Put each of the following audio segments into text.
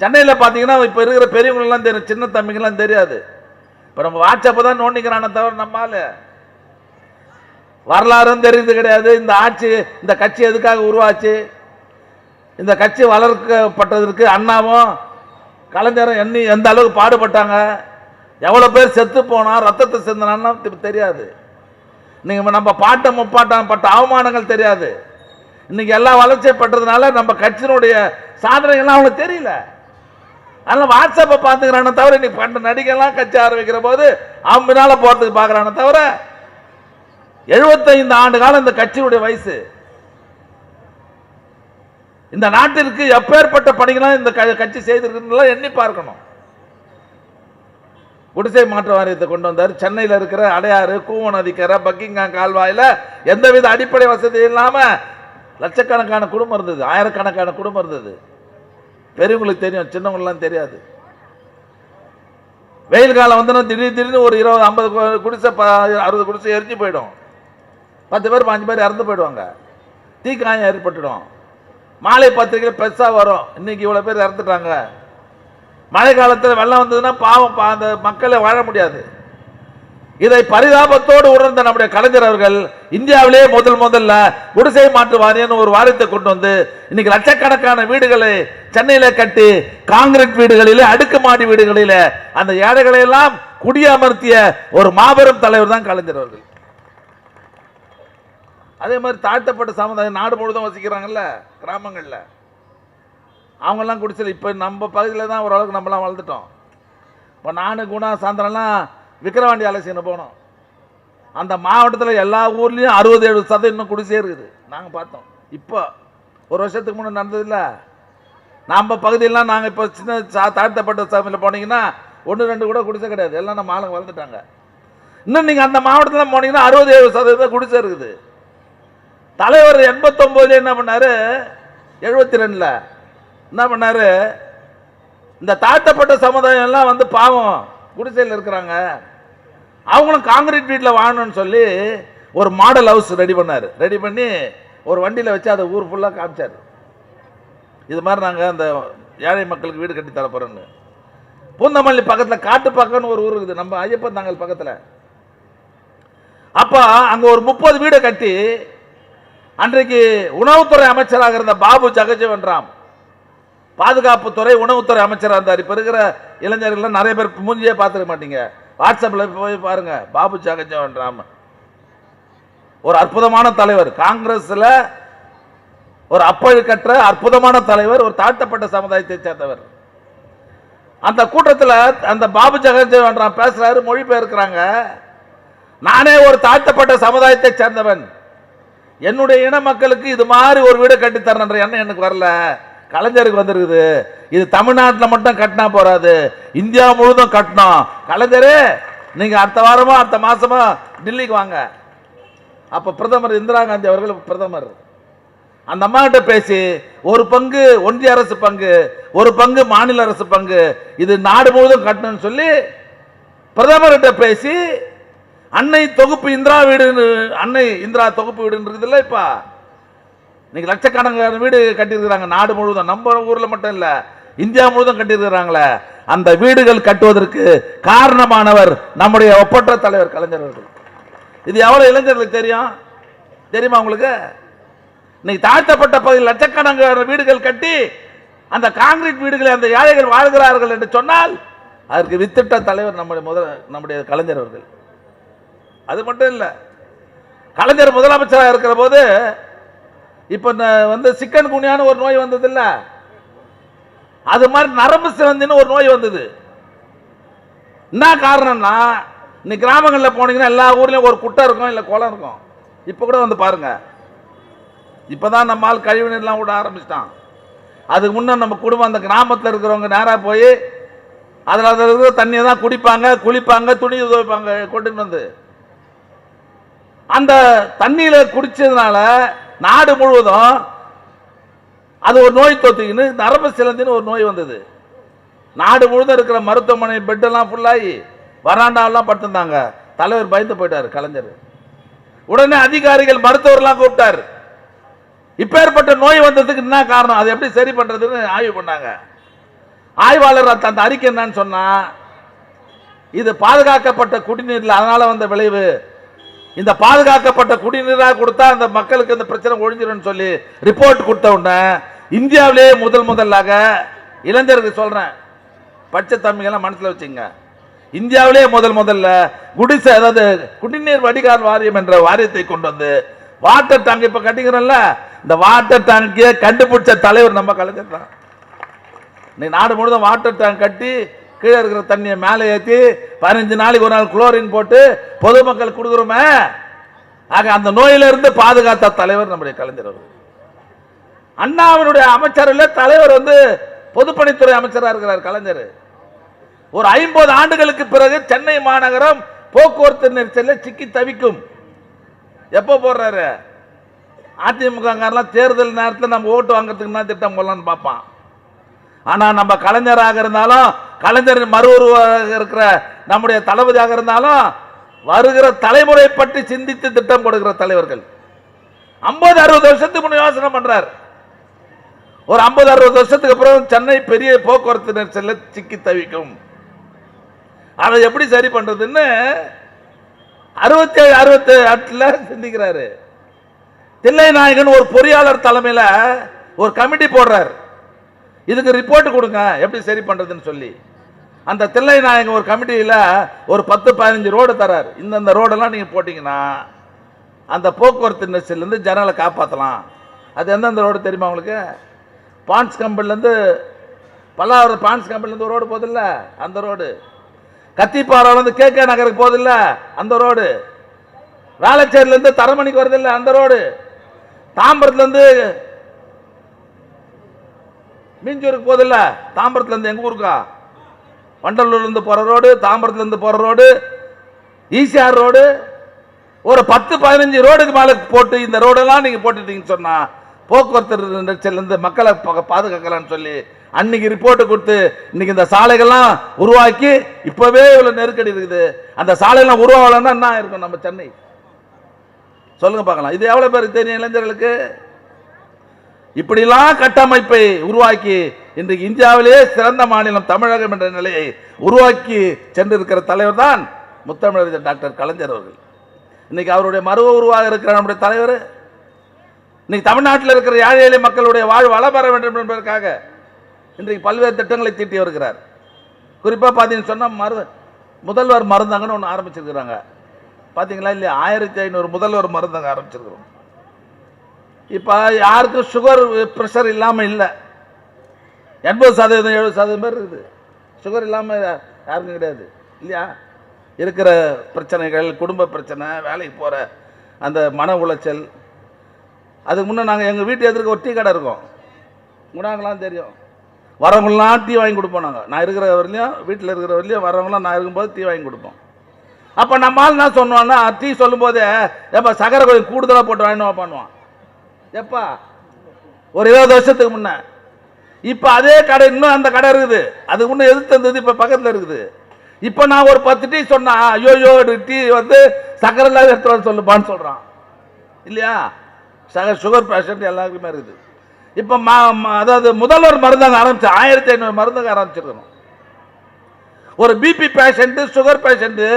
சென்னையில் பார்த்தீங்கன்னா இப்போ இருக்கிற பெரியவங்களெலாம் தெரியும் சின்ன தம்பிங்கெல்லாம் தெரியாது. இப்போ நம்ம வாட்ஸ்அப்பை தான் நோண்டிக்கிறானே தவிர நம்மால் வரலாறும் தெரியுது கிடையாது. இந்த ஆட்சி இந்த கட்சி எதுக்காக உருவாச்சு? இந்த கட்சி வளர்க்கப்பட்டதற்கு அண்ணாவும் கலைஞரும் எண்ணி எந்த அளவுக்கு பாடுபட்டாங்க? எவ்வளோ பேர் செத்து போனால் ரத்தத்தை சிந்தினான்னு தெரியாது. நீங்கள் நம்ம பாட்டம் முப்பாட்டம் பட்ட அவமானங்கள் தெரியாது. இன்னைக்கு எல்லா வளர்ச்சியும் பெற்றதுனால நம்ம கட்சியினுடைய சாதனைகள்லாம் அவங்களுக்கு தெரியல. அதனால வாட்ஸ்அப்பை பார்த்துக்கிறானே தவிர நீ பண்ட நடிகெல்லாம் கட்சி ஆரம்பிக்கிற போது அவன் போகிறதுக்கு பார்க்குறானே தவிர எழுபத்தைந்து ஆண்டு காலம் இந்த கட்சியுடைய வயசு. இந்த நாட்டிற்கு எப்பேற்பட்ட பணிகளாம் இந்த க- கட்சி செய்திருக்குன்னு எண்ணி பார்க்கணும். குடிசை மாற்று வாரியத்தை கொண்டு வந்தார். சென்னையில் இருக்கிற அடையாறு கூவ நதிக்கரை பக்கிங்காம் கால்வாயில் எந்தவித அடிப்படை வசதி இல்லாமல் லட்சக்கணக்கான குடும்பம் இருந்தது ஆயிரக்கணக்கான குடும்பம் இருந்தது. பெரியவங்களுக்கு தெரியும் சின்னவங்களாம் தெரியாது. வெயில் காலம் வந்தோன்னா திடீர் திடீர்னு ஒரு இருபது ஐம்பது குடிசை அறுபது குடிசை எரிஞ்சு போயிடும். பத்து பேர் பாஞ்சு பேர் இறந்து போயிடுவாங்க. தீக்காயம் ஏற்பட்டுடும். மாலை பத்திரிகை பெருசாக வரும். இன்னைக்கு இவ்வளோ பேர் இறந்துட்டாங்க. மழை காலத்தில் வெள்ளம் வந்ததுன்னா பாவம் பா- அந்த மக்களை வாழ முடியாது. இதை பரிதாபத்தோடு உணர்ந்த நம்முடைய கலைஞர் அவர்கள் இந்தியாவிலே முதல் முதல்ல குடிசை மாற்று வாரியம்னு ஒரு வாரியத்தை கொண்டு வந்து இன்னைக்கு லட்சக்கணக்கான வீடுகளை சென்னையில கட்டி காங்கிரீட் வீடுகளிலே அடுக்குமாடி வீடுகளிலே அந்த ஏழைகளை எல்லாம் குடியமர்த்திய ஒரு மாபெரும் தலைவர் தான் கலைஞர் அவர்கள். அதே மாதிரி தாழ்த்தப்பட்ட சமுதாயம் நாடு முழுதும் வசிக்கிறாங்கல்ல கிராமங்கள்ல. அவங்கெல்லாம் குடிச்சல இப்போ நம்ம பகுதியில் தான் ஓரளவுக்கு நம்மலாம் வளர்ந்துட்டோம். இப்போ நானு குணா சாயந்தரம்லாம் விக்கிரவாண்டி ஆலோசனை போனோம். அந்த மாவட்டத்தில் எல்லா ஊர்லேயும் அறுபது ஏழு சதவீதம் இன்னும் குடிசே இருக்குது. நாங்கள் பார்த்தோம். இப்போ ஒரு வருஷத்துக்கு முன்னே நடந்ததில்ல நம்ம பகுதியெல்லாம் நாங்கள் இப்போ சின்ன சா- தாழ்த்தப்பட்ட சமையல் போனீங்கன்னா ஒன்று ரெண்டு கூட குடிசை கிடையாது. எல்லாம் நம்ம ஆளுங்க வளர்ந்துட்டாங்க. இன்னும் நீங்கள் அந்த மாவட்டத்தில் போனீங்கன்னா அறுபது ஏழு சதவீதம் குடிசை இருக்குது. தலைவர் எண்பத்தொம்போதுல என்ன பண்ணார்? எழுபத்தி ரெண்டில் என்ன பண்ணார்? இந்த தாழ்த்தப்பட்ட சமுதாயம் எல்லாம் வந்து பாவம் குடிசையில் இருக்கிறாங்க. அவங்களும் காங்கிரீட் வீட்டில் வாழணும்னு சொல்லி ஒரு மாடல் ஹவுஸ் ரெடி பண்ணார். ரெடி பண்ணி ஒரு வண்டியில் வச்சு அதை ஊர் ஃபுல்லாக காமிச்சார். இது மாதிரி நாங்கள் அந்த ஏழை மக்களுக்கு வீடு கட்டி தரப்போகிறோன்னு பூந்தமல்லி பக்கத்தில் காட்டுப்பாக்கன்னு ஒரு ஊர் இருக்குது. நம்ம ஐயப்பன் தாங்கல் பக்கத்தில். அப்போ அங்கே ஒரு முப்பது வீடை கட்டி அன்றைக்கு உணவுத்துறை அமைச்சராக இருந்த பாபு ஜெகஜீவன் ராம் பாதுகாப்புத்துறை உணவுத்துறை அமைச்சராக இருந்தார். இப்போ இருக்கிற இளைஞர்கள்லாம் நிறைய பேர் மூஞ்சியே பார்த்துக்க மாட்டீங்க. வாட்ஸ்அப்பில் போய் பாருங்க. பாபு ஜெகஜீவன் ராம் ஒரு அற்புதமான தலைவர். காங்கிரஸில் ஒரு அப்பழுக்கற்ற அற்புதமான தலைவர் ஒரு தாழ்த்தப்பட்ட சமுதாயத்தை சேர்ந்தவர். அந்த கூட்டத்தில் அந்த பாபு ஜெகஜீவன் ராம் பேசுறாரு மொழிபெயர்க்கிறாங்க. நானே ஒரு தாழ்த்தப்பட்ட சமுதாயத்தை சேர்ந்தவன். என்னுடைய இன மக்களுக்கு இது மாதிரி ஒரு வீடு கட்டித்தரணுன்ற எண்ணம் எனக்கு வரல. கலைஞருக்கு வந்திருக்குது. இது தமிழ்நாட்டில் மட்டும் கட்டினா போறாது. இந்தியா முழுதும் கட்டணும். கலைஞரே நீங்கள் அடுத்த வாரமோ அடுத்த மாதமோ டெல்லிக்கு வாங்க. அப்போ பிரதமர் இந்திரா காந்தி அவர்கள் பிரதமர். அந்த அம்மா கிட்ட பேசி ஒரு பங்கு ஒன்றிய அரசு பங்கு ஒரு பங்கு மாநில அரசு பங்கு இது நாடு முழுவதும் கட்டணும்னு சொல்லி பிரதமர்கிட்ட பேசி அன்னை தொகுப்பு இந்திரா வீடுன்னு அன்னை இந்திரா தொகுப்பு வீடுன்னு இருக்குதுல்ல இப்போ. இன்னைக்கு லட்சக்கணக்கான வீடு கட்டியிருக்கிறாங்க. நாடு முழுவதும். நம்ம ஊரில் மட்டும் இல்லை இந்தியா முழுவதும் கட்டியிருக்கிறாங்களே. அந்த வீடுகள் கட்டுவதற்கு காரணமானவர் நம்முடைய ஒப்பற்ற தலைவர் கலைஞர் அவர்கள். இது எவ்வளோ இளைஞர்களுக்கு தெரியும்? தெரியுமா உங்களுக்கு? இன்னைக்கு தாழ்த்தப்பட்ட பகுதியில் லட்சக்கணக்கான வீடுகள் கட்டி அந்த காங்கிரீட் வீடுகளை அந்த ஏழைகள் வாழ்கிறார்கள் என்று சொன்னால் அதற்கு வித்திட்ட தலைவர் நம்முடைய முதல் நம்முடைய கலைஞர் அவர்கள். அது மட்டும் இல்லை கலைஞர் முதலமைச்சராக இருக்கிற போது இப்போ வந்து சிக்கன் குனியான்னு ஒரு நோய் வந்தது இல்லை அது மாதிரி நரம்பு சிறந்தின்னு ஒரு நோய் வந்தது. என்ன காரணம்னா இன்னைக்கு கிராமங்களில் போனீங்கன்னா எல்லா ஊர்லேயும் ஒரு குட்டை இருக்கும் இல்லை குளம் இருக்கும். இப்போ கூட வந்து பாருங்க. இப்பதான் நம்ம ஆள் கழிவு நீர்லாம் விட ஆரம்பிச்சிட்டான். அதுக்கு முன்னே நம்ம குடும்பம் அந்த கிராமத்தில் இருக்கிறவங்க நேராக போய் அதில் அதில் இருக்கிற தண்ணியை தான் குடிப்பாங்க குளிப்பாங்க துணி துவைப்பாங்க கொண்டுட்டு வந்து. அந்த தண்ணியில் குடித்ததுனால நாடு முழுவதும் அது ஒரு நோய் தொத்திக்கின்னு நரம்பு சிலந்தின்னு ஒரு நோய் வந்தது. நாடு முழுதும் இருக்கிற மருத்துவமனை பெட்டெல்லாம் ஃபுல்லாகி வராண்டாவெல்லாம் படுத்திருந்தாங்க. தலைவர் பயந்து போயிட்டார் கலைஞர். உடனே அதிகாரிகள் மருத்துவர்லாம் கூப்பிட்டார். இப்பேற்பட்ட நோய் வந்ததுக்கு என்ன காரணம்? அதை எப்படி சரி பண்ணுறதுன்னு ஆய்வு பண்ணாங்க. ஆய்வாளர் அந்த அறிக்கை என்னன்னு சொன்னால் இது பாதுகாக்கப்பட்ட குடிநீரில் அதனால் வந்த விளைவு. இந்த பாதுகாக்கப்பட்ட குடிநீராக கொடுத்தா அந்த மக்களுக்கு இந்த பிரச்சனை ஒழிஞ்சிரும்னு சொல்லி ரிப்போர்ட் கொடுத்த உடனே இந்தியாவிலேயே முதல் முதலாக இளைஞருக்கு சொல்கிறேன் பச்சை தம்பிகள்லாம் மனசில் வச்சுங்க. இந்தியாவிலேயே முதல் முதல்ல குடிசை அதாவது குடிநீர் வடிகால் வாரியம் என்ற வாரியத்தை கொண்டு வந்து வாட்டர் டேங்க் இப்போ கட்டிக்கிறோம்ல இந்த வாட்டர் டேங்கே கண்டுபிடிச்ச தலைவர் நம்ம கலைஞர் தான். நீ நாடு முழுதும் வாட்டர் டேங்க் கட்டி கீழே இருக்கிற தண்ணியை மேலே ஏற்றி பதினஞ்சு நாளைக்கு ஒரு நாள் குளோரின் போட்டு பொதுமக்கள் கொடுக்குறோமே. ஆக அந்த நோயிலிருந்து பாதுகாத்த தலைவர் நம்முடைய கலைஞர் அவர் அண்ணாவினுடைய அமைச்சரில் தலைவர் வந்து பொதுப்பணித்துறை அமைச்சராக இருக்கிறார் கலைஞர். ஒரு ஐம்பது ஆண்டுகளுக்கு பிறகு சென்னை மாநகரம் போக்குவரத்து நெரிசலில் சிக்கி தவிக்கும். எப்போ போடுறாரு? அதிமுகங்காரெல்லாம் தேர்தல் நேரத்தில் நம்ம ஓட்டு வாங்குறதுக்கு என்ன திட்டம் போடலான்னு பார்ப்பான். ஆனால் நம்ம கலைஞராக இருந்தாலும் கலைஞர் மறுவருவாக இருக்கிற நம்முடைய தளபதியாக இருந்தாலும் வருகிற தலைமுறை பற்றி சிந்தித்து திட்டம் கொடுக்கிற தலைவர்கள். ஐம்பது அறுபது வருஷத்துக்கு முன்ன யோசனை பண்றார். ஒரு ஐம்பது அறுபது வருஷத்துக்கு அப்புறம் சென்னை பெரிய போக்குவரத்து நெரிசல்ல சிக்கி தவிக்கும். அதை எப்படி சரி பண்றதுன்னு அறுபத்தி ஏழு அறுபத்தி எட்டுல சிந்திக்கிறாரு. தில்லை நாயகன் ஒரு பொறியாளர் தலைமையில் ஒரு கமிட்டி போடுறார். இதுக்கு ரிப்போர்ட் கொடுங்க எப்படி சரி பண்றதுன்னு சொல்லி. அந்த தில்லை நாயகன் ஒரு கமிட்டியில் ஒரு பத்து பதினஞ்சு ரோடு தரார் இந்தந்த ரோடெல்லாம் நீங்கள் போட்டிங்கன்னா அந்த போக்குவரத்து நெரிசல்லேருந்து ஜனங்களை காப்பாற்றலாம் அது எந்தெந்த ரோடு தெரியுமா உங்களுக்கு? பான்ஸ் கம்பெனிலேருந்து பல்லாவரம் பான்ஸ் கம்பெனிலேருந்து ஒரு ரோடு போதில்ல அந்த ரோடு. கத்திப்பாறையிலேருந்து கே கே நகருக்கு போதில்ல அந்த ரோடு. வேளச்சேரியிலேருந்து தரமணிக்கு வருதில்ல அந்த ரோடு. தாம்பரத்துலேருந்து மீஞ்சூருக்கு போதில்ல தாம்பரத்துலேருந்து எங்கள் ஊருக்கா? வண்டலூர்லேருந்து போகிற ரோடு தாம்பரத்துலேருந்து போகிற ரோடு ஈசிஆர் ரோடு ஒரு பத்து பதினஞ்சு ரோடுக்கு மேலே போட்டு இந்த ரோடெல்லாம் நீங்கள் போட்டுட்டீங்கன்னு சொன்னால் போக்குவரத்து நெரிச்சல்லேருந்து மக்களை பாதுகாக்கலாம்னு சொல்லி அன்னைக்கு ரிப்போர்ட்டு கொடுத்து இன்னைக்கு இந்த சாலைகள்லாம் உருவாக்கி இப்போவே இவ்வளோ நெருக்கடி இருக்குது. அந்த சாலையெல்லாம் உருவாகலன்னா என்ன இருக்கும் நம்ம சென்னை? சொல்லுங்க பார்க்கலாம். இது எவ்வளோ பேருக்கு தெரியும் இளைஞர்களுக்கு? இப்படிலாம் கட்டமைப்பை உருவாக்கி இன்றைக்கு இந்தியாவிலேயே சிறந்த மாநிலம் தமிழகம் என்ற நிலையை உருவாக்கி சென்றிருக்கிற தலைவர் தான் முத்தமிழறிஞர் டாக்டர் கலைஞர் அவர்கள். இன்னைக்கு அவருடைய மருவ உருவாக இருக்கிற நம்முடைய தலைவர். இன்னைக்கு தமிழ்நாட்டில் இருக்கிற ஏழை எளிய மக்களுடைய வாழ்வு வளம் பெற வேண்டும் என்பதற்காக இன்றைக்கு பல்வேறு திட்டங்களை தீட்டி வருகிறார். குறிப்பாக பார்த்தீங்கன்னு சொன்னால் மரு முதல்வர் மருந்தங்கன்னு ஒன்று ஆரம்பிச்சிருக்கிறாங்க. பார்த்தீங்களா இல்லையா? ஆயிரத்தி ஐநூறு முதல்வர் மருந்தங்க ஆரம்பிச்சிருக்கிறோம். இப்போ யாருக்கும் சுகர் ப்ரெஷர் இல்லாமல் இல்லை. எண்பது சதவீதம் எழுபது சதவீதம் பேர் இருக்குது. சுகர் இல்லாமல் யாருக்கும் கிடையாது. இல்லையா? இருக்கிற பிரச்சனைகள் குடும்ப பிரச்சனை வேலைக்கு போகிற அந்த மன உளைச்சல். அதுக்கு முன்னே நாங்கள் எங்கள் வீட்டு எதிர்க்க ஒரு டீ கடை இருக்கோம். உனக்கெல்லாம் தெரியும். வரவங்களாம் டீ வாங்கி கொடுப்போம் நாங்கள் நான் இருக்கிற வரலையும் வீட்டில் இருக்கிற வரலையும் வரவங்களாம் நான் இருக்கும்போது டீ வாங்கி கொடுப்போம். அப்போ நம்ம ஆள் என்ன சொன்னோன்னா டீ சொல்லும்போதே ஏப்பா சக்கரை கொஞ்சம் கூடுதலாக போட்டு வாங்கினோம் பண்ணுவான். எப்பா ஒரு இருபது வருஷத்துக்கு முன்னே. இப்போ அதே கடை இன்னும் அந்த கடை இருக்குது. அதுக்கு இன்னும் எதிர்த்து இருந்தது இப்போ பக்கத்தில் இருக்குது. இப்போ நான் ஒரு பத்து டீ சொன்னா ஐயோ டீ வந்து சக்கரை இல்லாத எடுத்து வர சொல்லுப்பான்னு சொல்கிறான் இல்லையா? சக சுகர் பேஷண்ட் எல்லாருக்குமே இருக்குது. இப்போ மா அதாவது முதல்வர் மருந்தாங்க ஆரம்பிச்சு ஆயிரத்தி ஐநூறு மருந்தங்க ஆரம்பிச்சிருக்கணும். ஒரு பிபி பேஷண்ட்டு சுகர் பேஷண்ட்டு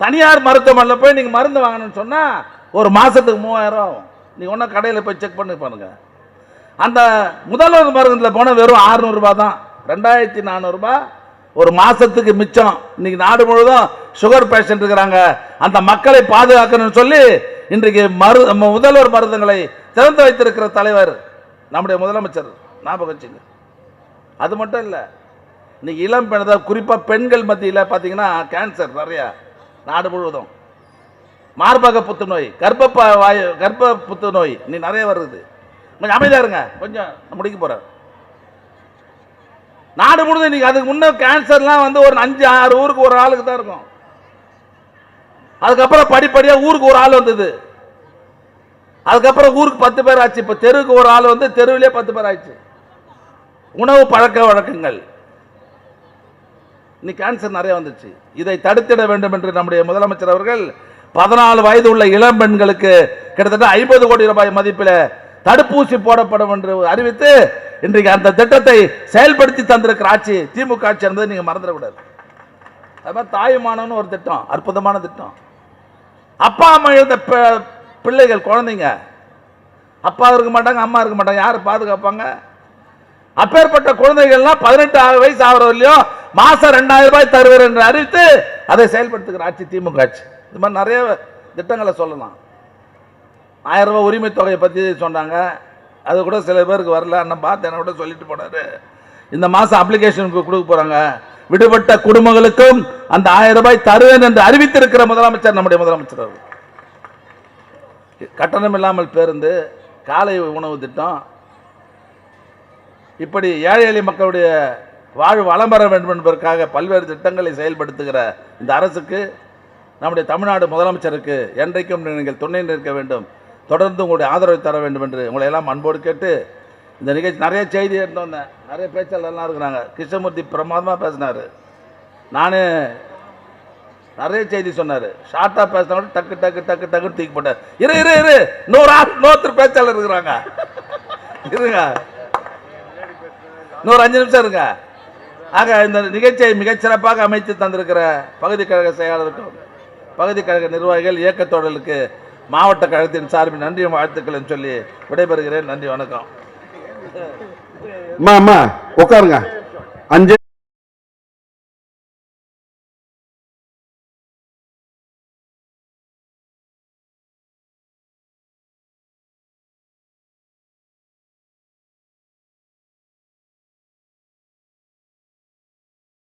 தனியார் மருத்துவமனையில் போய் நீங்கள் மருந்து வாங்கணும்னு சொன்னால் ஒரு மாதத்துக்கு மூவாயிரம் ஆகும். நீங்கள் ஒன்றும் கடையில் போய் செக் பண்ணி பாருங்கள் அந்த முதல்வர் மருந்தில் போனால் வெறும் 600 தான். ரெண்டாயிரத்தி நானூறுரூபா ஒரு மாதத்துக்கு மிச்சம். இன்னைக்கு நாடு முழுவதும் சுகர் பேஷண்ட் இருக்கிறாங்க. அந்த மக்களை பாதுகாக்கணும்னு சொல்லி இன்றைக்கு மரு முதல்வர் மருந்துகளை திறந்து வைத்திருக்கிற தலைவர் நம்முடைய முதலமைச்சர். ஞாபகம் வச்சுங்க. அது மட்டும் இல்லை இன்னைக்கு இளம் பெண் குறிப்பாக பெண்கள் மத்தியில் பார்த்தீங்கன்னா கேன்சர் நிறையா நாடு முழுவதும். மார்பக புத்துநோய் கர்ப்ப வாயு கர்ப்ப புத்துநோய் இன்னைக்கு நிறைய வருது. கொஞ்சம் அமைதியா இருங்க. கொஞ்சம். முடிக்க போறேன். நாடு முழுவதும் இன்னைக்கு அதுக்கு முன்ன கேன்சர்லாம் வந்து ஒரு அஞ்சு ஆறு ஊருக்கு ஒரு ஆளுக்கு தான் இருக்கும். அதுக்கப்புறம் படிப்படியா ஊருக்கு ஒரு ஆள் வந்தது. அதுக்கப்புறம் ஊருக்கு பத்து பேர் ஆச்சு. இப்போ தெருவுக்கு ஒரு ஆள் வந்து தெருவிலே பத்து பேர் ஆயிடுச்சு. உணவு பழக்க வழக்கங்கள். இன்னைக்கு கேன்சர் நிறைய வந்துச்சு. இதை தடுத்திட வேண்டும் என்று நம்முடைய முதலமைச்சர் அவர்கள் பதினாலு வயது உள்ள இளம் பெண்களுக்கு கிட்டத்தட்ட ஐம்பது கோடி ரூபாய் மதிப்பில் தடுப்பூசி போடப்படும் என்று அறிவித்து இன்றைக்கு அந்த திட்டத்தை செயல்படுத்தி தந்திருக்கிற ஆட்சி திமுக ஆட்சி என்பதை நீங்கள் மறந்துடக்கூடாது. அது மாதிரி தாயுமானவன்னு ஒரு திட்டம் அற்புதமான திட்டம். அப்பா அம்மா எழுந்த பி- பிள்ளைகள் குழந்தைங்க. அப்பா இருக்க மாட்டாங்க அம்மா இருக்க மாட்டாங்க யார் பாதுகாப்பாங்க? அப்பேற்பட்ட குழந்தைகள்லாம் பதினெட்டு வயசு ஆகிற மாதம் மாசம் ரெண்டாயிரம் ரூபாய் தருவார் என்று அறிவித்து அதை செயல்படுத்துகிற ஆட்சி திமுக ஆட்சி. இது மாதிரி நிறைய திட்டங்களை சொல்லலாம். ஆயிரம் ரூபாய் உரிமை தொகையை பற்றி சொன்னாங்க. அது கூட சில பேருக்கு வரல. அண்ணன் பார்த்து என்ன கூட சொல்லிட்டு போனாரு. இந்த மாதம் அப்ளிகேஷனுக்கு கொடுக்க போகிறாங்க விடுபட்ட குடும்பங்களுக்கும் அந்த ஆயிரம் ரூபாய் தருவேன் என்று அறிவித்திருக்கிற முதலமைச்சர் நம்முடைய முதலமைச்சர் அவர் கட்டணம் இல்லாமல் பேருந்து காலை உணவு திட்டம் இப்படி ஏழை எளிய மக்களுடைய வாழ்வு வளம் பெற வேண்டும் என்பதற்காக பல்வேறு திட்டங்களை செயல்படுத்துகிற இந்த அரசுக்கு நம்முடைய தமிழ்நாடு முதலமைச்சருக்கு என்றைக்கும் நீங்கள் துணை நிற்க வேண்டும். தொடர்ந்து உங்களுடைய ஆதரவை தர வேண்டும் என்று உங்களை எல்லாம் அன்போடு கேட்டு இந்த நிகழ்ச்சி நிறைய செய்தி எடுத்து வந்தேன். நிறைய பேச்சாளர்லாம் இருக்கிறாங்க. கிருஷ்ணமூர்த்தி பிரமாதமாக பேசினார். நான் நிறைய செய்தி சொன்னார். ஷார்ட்டாக பேசினா கூட டக்கு டக்கு டக்கு டக்குன்னு தூக்கி போட்டார். இரு இரு இரு. நூறு ஆள் நூற்று பேச்சாளர் இருக்கிறாங்க. இருங்க. இன்னொரு அஞ்சு நிமிஷம் இருங்க. ஆக இந்த நிகழ்ச்சியை மிகச்சிறப்பாக அமைத்து தந்திருக்கிற பகுதி கழக செயலாளருக்கும் பகுதி கழக நிர்வாகிகள் இயக்கத்தோழர்களுக்கு மாவட்ட கழகத்தின் சார்பில் நன்றியும் வாழ்த்துக்களும் சொல்லி விடைபெறுகிறேன். நன்றி வணக்கம். அம்மா அம்மா உட்காருங்க. அஞ்சு